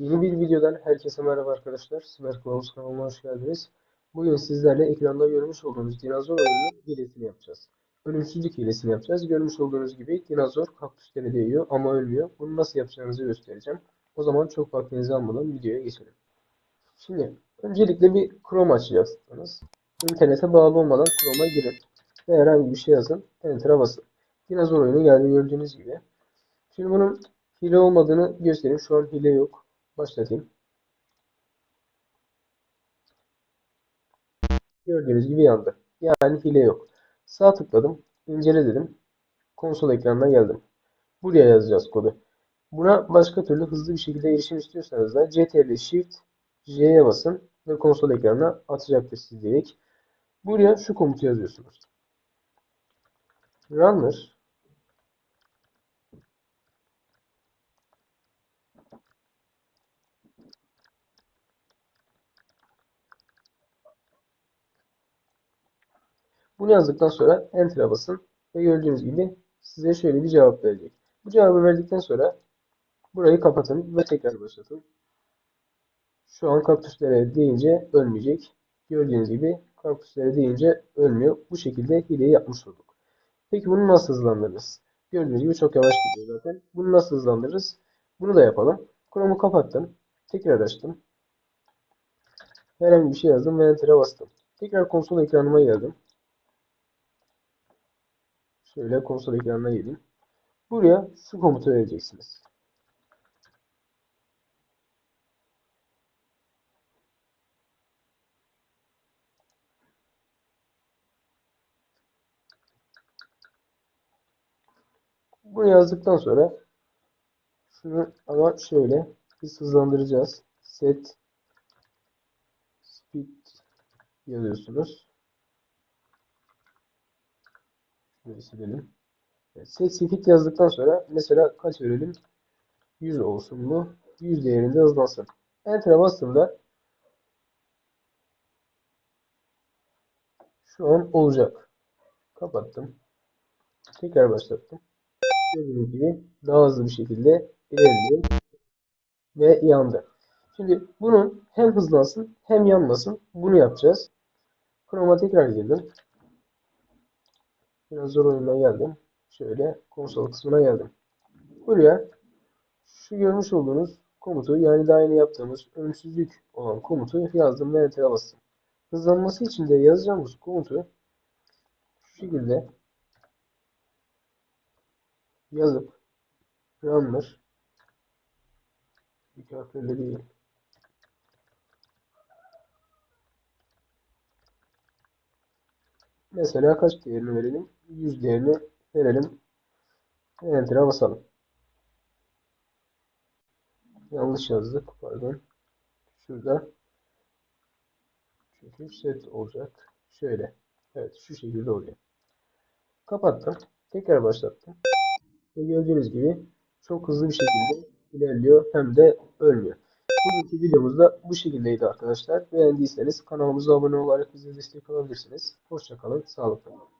Yeni bir videodan herkese merhaba arkadaşlar. Siber Kılavuz kanalıma hoş geldiniz. Bugün sizlerle ekranda görmüş olduğunuz dinozor oyununun hilesini yapacağız. Ölümsüzlük hilesini yapacağız. Görmüş olduğunuz gibi dinozor kaktüslere değiyor ama ölmüyor. Bunu nasıl yapacağınızı göstereceğim. O zaman çok vaktinizi almadan videoya geçelim. Şimdi öncelikle bir Chrome açacaksınız. İnternete bağlı olmadan Chrome'a girin. Ve herhangi bir şey yazın. Enter'a basın. Dinozor oyunu geldi gördüğünüz gibi. Şimdi bunun hile olmadığını göstereyim. Şu an hile yok. Başlatayım. Gördüğünüz gibi yandı. Yani hile yok. Sağ tıkladım. İncele dedim. Konsol ekranına geldim. Buraya yazacağız kodu. Buna başka türlü hızlı bir şekilde erişim istiyorsanız da CTRL Shift J'ye basın ve konsol ekranına atacaktır sizi direkt. Buraya şu komutu yazıyorsunuz. Runner Bunu yazdıktan sonra Enter'a basın ve gördüğünüz gibi size şöyle bir cevap verecek. Bu cevabı verdikten sonra burayı kapatın ve tekrar başlatın. Şu an kaktüslere deyince ölmeyecek. Gördüğünüz gibi kaktüslere deyince ölmüyor. Bu şekilde hileyi yapmış olduk. Peki bunu nasıl hızlandırırız? Gördüğünüz gibi çok yavaş gidiyor zaten. Bunu nasıl hızlandırırız? Bunu da yapalım. Chrome'u kapattım. Tekrar açtım. Herhangi bir şey yazdım ve Enter'a bastım. Tekrar konsol ekranıma geldim. Şöyle konsol ekranına gelin. Buraya şu komutu vereceksiniz. Bunu yazdıktan sonra şunu ama şöyle biz hızlandıracağız. Set speed yazıyorsunuz. Şöyle silelim. Evet, speed yazdıktan sonra mesela kaç verelim? 100 olsun bu. 100 değerinde hızlansın. Enter'a bastığımda şu an olacak. Kapattım. Tekrar başlattım. Gördüğünüz gibi daha hızlı bir şekilde ilerliyor ve yandı. Şimdi bunun hem hızlansın hem yanmasın bunu yapacağız. Chrome'a tekrar girdim. Biraz zor oyuna geldim. Şöyle konsol kısmına geldim. Buraya şu görmüş olduğunuz komutu yani daha yeni yaptığımız ölümsüzlük olan komutu yazdım ve enter'a bastım. Hızlanması için de yazacağımız komutu şu şekilde yazıp runner büyük harflerle değil mesela kaç değerini verelim? 100 değerini verelim. Enter'a basalım. Yanlış yazdık pardon. Şurada. Çünkü set olacak. Şöyle. Evet şu şekilde oluyor. Kapattım. Tekrar başlattım. Ve gördüğünüz gibi çok hızlı bir şekilde ilerliyor. Hem de ölmüyor. Bugünkü videomuz da bu şekildeydi arkadaşlar. Beğendiyseniz kanalımıza abone olarak bize destek olabilirsiniz. Hoşçakalın, sağlıkla kalın.